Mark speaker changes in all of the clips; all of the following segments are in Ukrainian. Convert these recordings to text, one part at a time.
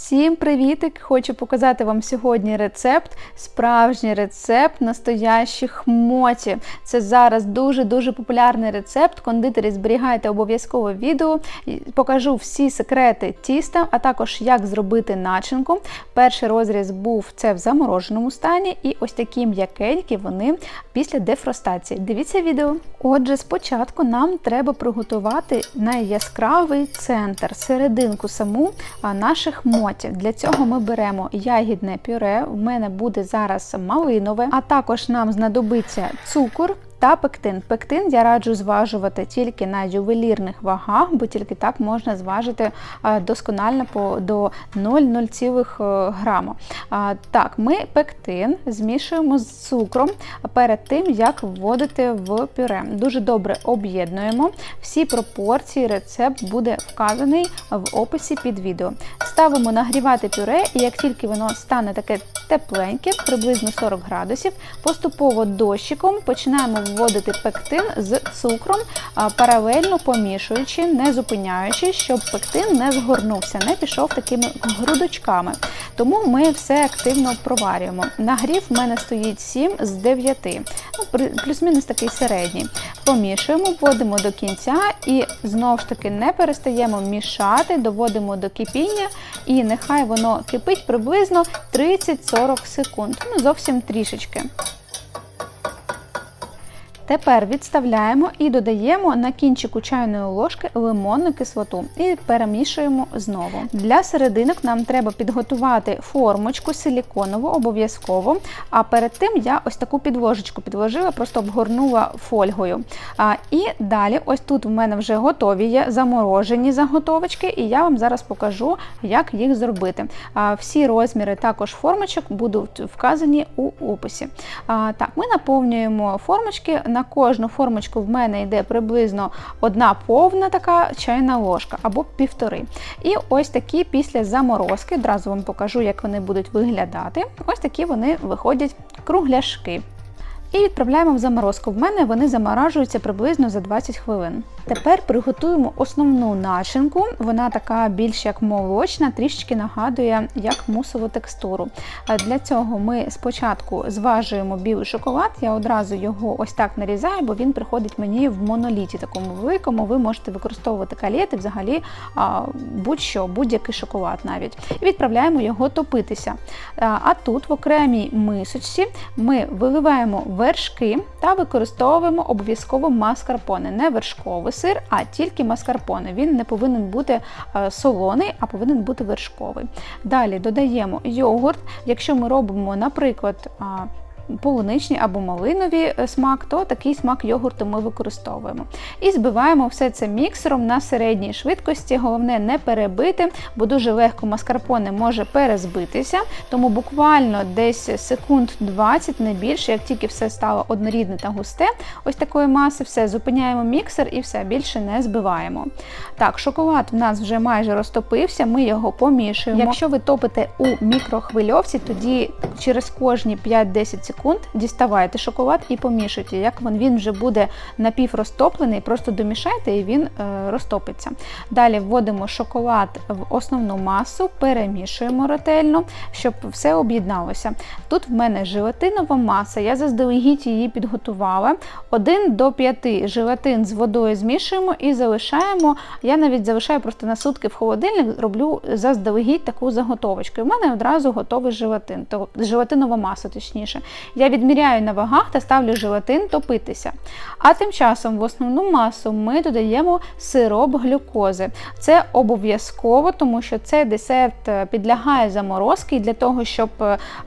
Speaker 1: Всім привітик! Хочу показати вам сьогодні рецепт, справжній рецепт настоящих моті. Це зараз дуже-дуже популярний рецепт. Кондитері зберігайте обов'язково відео. Покажу всі секрети тіста, а також як зробити начинку. Перший розріз був це в замороженому стані, і ось такі м'якенькі вони після дефростації. Дивіться відео. Отже, спочатку нам треба приготувати найяскравий центр, серединку саму наших мотів. Для цього ми беремо ягідне пюре. У мене буде зараз малинове, а також нам знадобиться цукор. Та пектин. Пектин я раджу зважувати тільки на ювелірних вагах, бо тільки так можна зважити досконально по, до 0,0 грама. Так, ми пектин змішуємо з цукром перед тим, як вводити в пюре. Дуже добре об'єднуємо. Всі пропорції, рецепт буде вказаний в описі під відео. Ставимо нагрівати пюре, і як тільки воно стане таке тепленьке, приблизно 40 градусів, поступово дощиком починаємо вводити пектин з цукром, паралельно помішуючи, не зупиняючи, щоб пектин не згорнувся, не пішов такими грудочками. Тому ми все активно проварюємо. Нагрів в мене стоїть 7 з 9, ну, плюс-мінус такий середній. Помішуємо, вводимо до кінця і знову ж таки не перестаємо мішати, доводимо до кипіння, і нехай воно кипить приблизно 30-40 секунд. Ну, зовсім трішечки. Тепер відставляємо і додаємо на кінчику чайної ложки лимонну кислоту і перемішуємо знову. Для серединок нам треба підготувати формочку силіконову обов'язково. А перед тим я ось таку підложечку підложила, просто обгорнула фольгою. А, і далі, ось тут в мене вже готові є заморожені заготовочки, і я вам зараз покажу, як їх зробити. А, всі розміри також формочок будуть вказані у описі. А, так, ми наповнюємо формочки. На кожну формочку в мене йде приблизно одна повна така чайна ложка або півтори. І ось такі після заморозки, одразу вам покажу, як вони будуть виглядати. Ось такі вони виходять кругляшки. І відправляємо в заморозку. В мене вони заморажуються приблизно за 20 хвилин. Тепер приготуємо основну начинку. Вона така більш як молочна, трішечки нагадує як мусову текстуру. Для цього ми спочатку зважуємо білий шоколад. Я одразу його ось так нарізаю, бо він приходить мені в моноліті такому великому. Ви можете використовувати калєти, взагалі будь-що, будь-який шоколад навіть. І відправляємо його топитися. А а тут в окремій мисочці ми виливаємо вершки та використовуємо обов'язково маскарпоне, не вершковий сир, а тільки маскарпоне. Він не повинен бути е, солоний, а повинен бути вершковий. Далі додаємо йогурт. Якщо ми робимо, наприклад, а, полуничний або малиновий е, смак, то такий смак йогурту ми використовуємо. І збиваємо все це міксером на середній швидкості. Головне не перебити, бо дуже легко маскарпоне може перезбитися. Тому буквально десь секунд 20, не більше, як тільки все стало однорідне та густе, ось такої маси, все зупиняємо міксер і все більше не збиваємо. Так, шоколад в нас вже майже розтопився, ми його помішуємо. Якщо ви топите у мікрохвильовці, тоді через кожні 5-10 секунд діставайте шоколад і помішуйте. Як він, вже буде напіврозтоплений, просто домішайте і він е, розтопиться. Далі вводимо шоколад в основну масу, перемішуємо ретельно, щоб все об'єдналося. Тут в мене желатинова маса, я заздалегідь її підготувала. 1 до 5 желатин з водою змішуємо і залишаємо. Я навіть залишаю просто на сутки в холодильник, роблю заздалегідь таку заготовочку. І в мене одразу готовий желатин, то желатинова маса, точніше. Я відміряю на вагах та ставлю желатин топитися. А тим часом в основну масу ми додаємо сироп глюкози. Це обов'язково, тому що цей десерт е, підлягає заморозки для того, щоб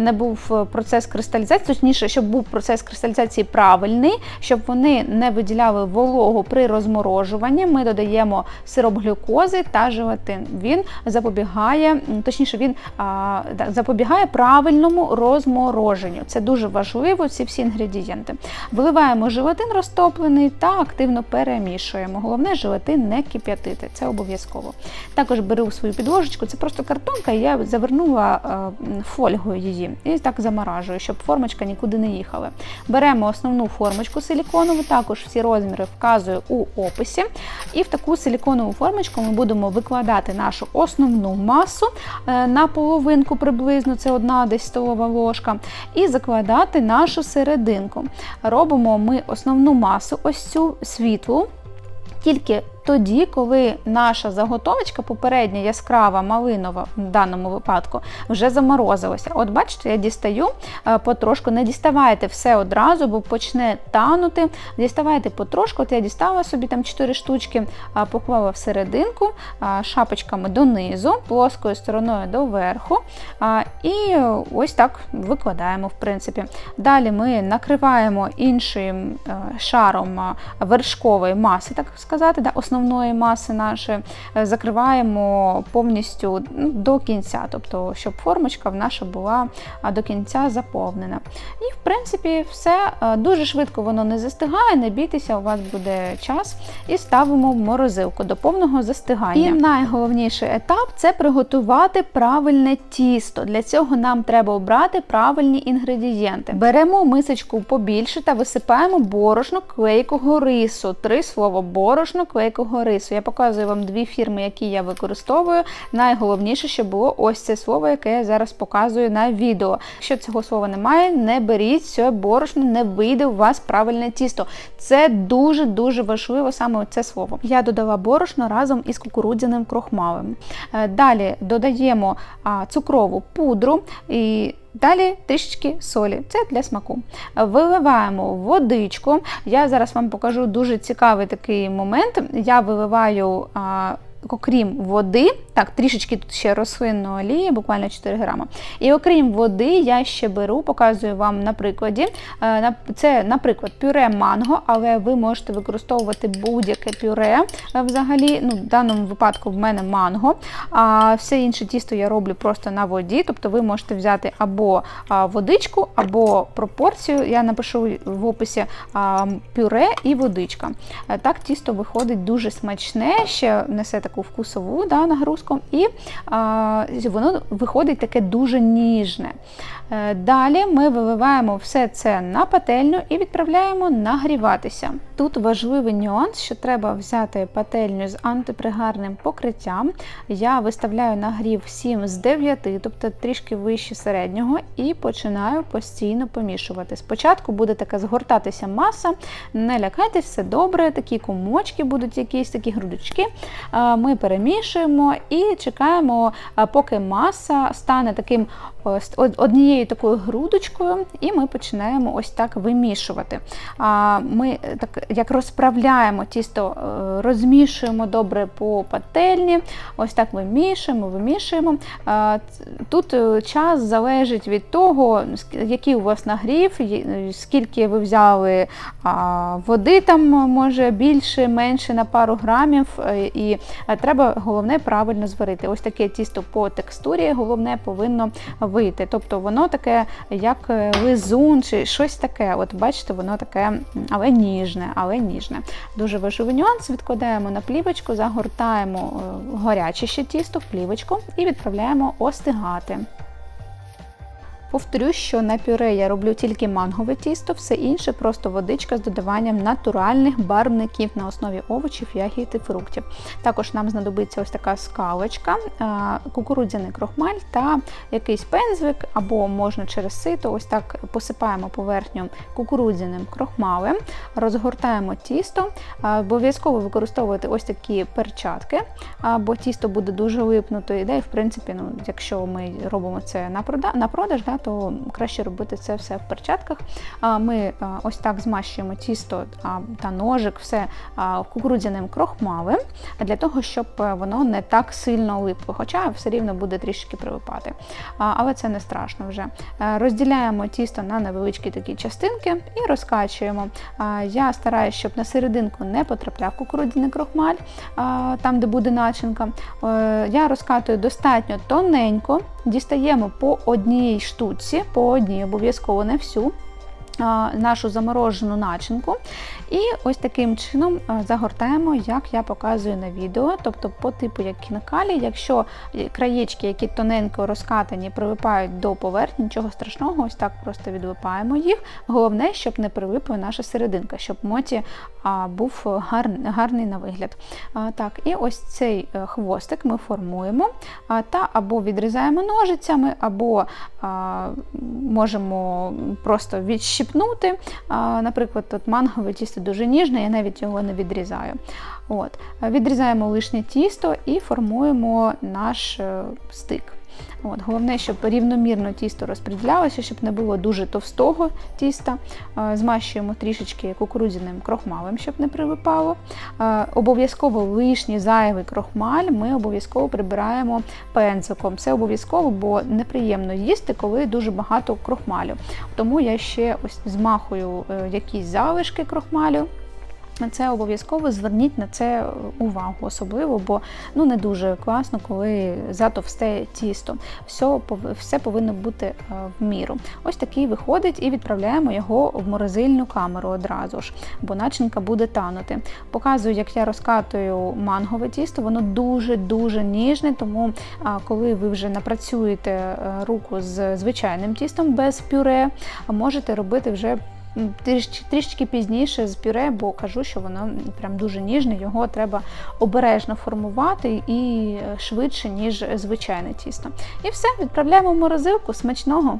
Speaker 1: не був процес кристалізації, точніше, щоб був процес кристалізації правильний, щоб вони не виділяли вологу при розморожуванні. Ми додаємо сироп глюкози та желатин. Він запобігає, точніше, він а, запобігає правильному розмороженню. Це дуже дуже важливо ці всі інгредієнти. Виливаємо желатин розтоплений та активно перемішуємо. Головне, желатин не кип'ятити, це обов'язково. Також беру свою підложечку, це просто картонка, і я завернула е, фольгою її і так заморажую, щоб формочка нікуди не їхала. Беремо основну формочку силіконову, також всі розміри вказую у описі. І в таку силіконову формочку ми будемо викладати нашу основну масу е, на половинку приблизно, це одна десь столова ложка, і закладати нашу серединку. Робимо ми основну масу, ось цю світлу. Тільки тоді, коли наша заготовочка, попередня яскрава малинова в даному випадку, вже заморозилася. От бачите, я дістаю е, потрошку, не діставайте все одразу, бо почне танути. Діставайте потрошку, от я дістала собі там 4 штучки, поклала всерединку, шапочками донизу, плоскою стороною до верху. А, І ось так викладаємо, в принципі. Далі ми накриваємо іншим е, шаром вершкової маси, так сказати, да, основної маси нашої, е, закриваємо повністю ну, до кінця, тобто, щоб формочка в наша була до кінця заповнена. І, в принципі, все Е, дуже швидко воно не застигає, не бійтеся, у вас буде час. І ставимо в морозилку до повного застигання. І найголовніший етап це приготувати правильне тісто. Для цього нам треба обрати правильні інгредієнти. Беремо мисочку побільше та висипаємо борошно клейкого рису. Три слова борошно клейкого рису. Я показую вам дві фірми, які я використовую. Найголовніше, щоб було ось це слово, яке я зараз показую на відео. Якщо цього слова немає, не беріть це борошно, не вийде у вас правильне тісто. Це дуже-дуже важливо саме це слово. Я додала борошно разом із кукурудзяним крохмалем. Е, Далі додаємо цукрову пудру і. Далі трішечки солі, це для смаку. Виливаємо водичку. Я зараз вам покажу дуже цікавий такий момент. Я виливаю. Окрім води, так, трішечки тут ще рослинної олії, буквально 4 грама. І окрім води, я ще беру, показую вам на прикладі. Е, Це, наприклад, пюре манго, але ви можете використовувати будь-яке пюре е, взагалі. Ну, В даному випадку в мене манго. А все інше тісто я роблю просто на воді. Тобто ви можете взяти або водичку, або пропорцію. Я напишу в описі пюре і водичка. Е, Так тісто виходить дуже смачне, ще несе таку вкусову да, нагрузку, і а, воно виходить таке дуже ніжне. Е, Далі ми виливаємо все це на пательню і відправляємо нагріватися. Тут важливий нюанс, що треба взяти пательню з антипригарним покриттям. Я виставляю нагрів 7 з 9, тобто трішки вище середнього, і починаю постійно помішувати. Спочатку буде така згортатися маса, не лякайтесь, все добре, такі комочки будуть якісь такі грудочки. Е, Ми перемішуємо і чекаємо, е, поки маса стане таким однією такою грудочкою, і ми починаємо ось так вимішувати. Ми так як розправляємо тісто, е, розмішуємо добре по пательні, ось так вимішуємо, вимішуємо. Тут е, час залежить від того, який у вас нагрів, скільки ви взяли води, там може більше, менше на пару грамів, е, і треба головне правильно зварити. Ось таке тісто по текстурі, головне повинно вийти. Тобто воно таке, як лизун чи щось таке. От бачите, воно таке, але ніжне, але ніжне. Дуже важливий нюанс. Відкладаємо на плівочку, загортаємо горяче ще тісто в плівочку і відправляємо остигати. Повторю, що на пюре я роблю тільки мангове тісто, все інше просто водичка з додаванням натуральних барвників на основі овочів, ягід і фруктів. Також нам знадобиться ось така скалочка, кукурудзяний крохмаль та якийсь пензлик, або можна через сито, ось так посипаємо поверхню кукурудзяним крохмалем, розгортаємо тісто, обов'язково використовувати ось такі перчатки, бо тісто буде дуже липнуто, і в принципі, ну, якщо ми робимо це на продаж, да, то краще робити це все в перчатках. Ми ось так змащуємо тісто та ножик, все кукурудзяним крохмалем, для того, щоб воно не так сильно липло, хоча все рівно буде трішки прилипати. Але це не страшно вже. Розділяємо тісто на невеличкі такі частинки і розкачуємо. Я стараюся, щоб на серединку не потрапляв кукурудзяний крохмаль, там, де буде начинка. Е, я розкатую достатньо тоненько, дістаємо по одній штуці штуці, по одній обов'язково не всю. Нашу заморожену начинку, і ось таким чином загортаємо, як я показую на відео, тобто по типу як кінокалі, якщо краєчки, які тоненько розкатані, прилипають до поверхні, нічого страшного, ось так просто відлипаємо їх. Головне, щоб не прилипла наша серединка, щоб моті був гарний, на вигляд. Так, і ось цей е, хвостик ми формуємо та або відрізаємо ножицями, або можемо просто відщипнути. А, наприклад, от мангове тісто дуже ніжне, я навіть його не відрізаю. От. Відрізаємо лишнє тісто і формуємо наш е, стик. От, Головне, щоб рівномірно тісто розподілялося, щоб не було дуже товстого тіста. Е, Змащуємо трішечки кукурудзяним крохмалем, щоб не прилипало. Е, Обов'язково лишній зайвий крохмаль ми обов'язково прибираємо пензиком. Це обов'язково, бо неприємно їсти, коли дуже багато крохмалю. Тому я ще ось змахую е, якісь залишки крохмалю. Це обов'язково зверніть на це увагу, особливо, бо ну не дуже класно, коли затовсте тісто. Все, все повинно бути е, в міру. Ось такий виходить, і відправляємо його в морозильну камеру одразу ж, бо начинка буде танути. Показую, як я розкатую мангове тісто, воно дуже-дуже ніжне, тому коли ви вже напрацюєте е, руку з звичайним тістом без пюре, можете робити вже трішки пізніше з пюре, бо кажу, що воно прям дуже ніжне, його треба обережно формувати і е, швидше, ніж звичайне тісто. І все, відправляємо в морозилку смачного.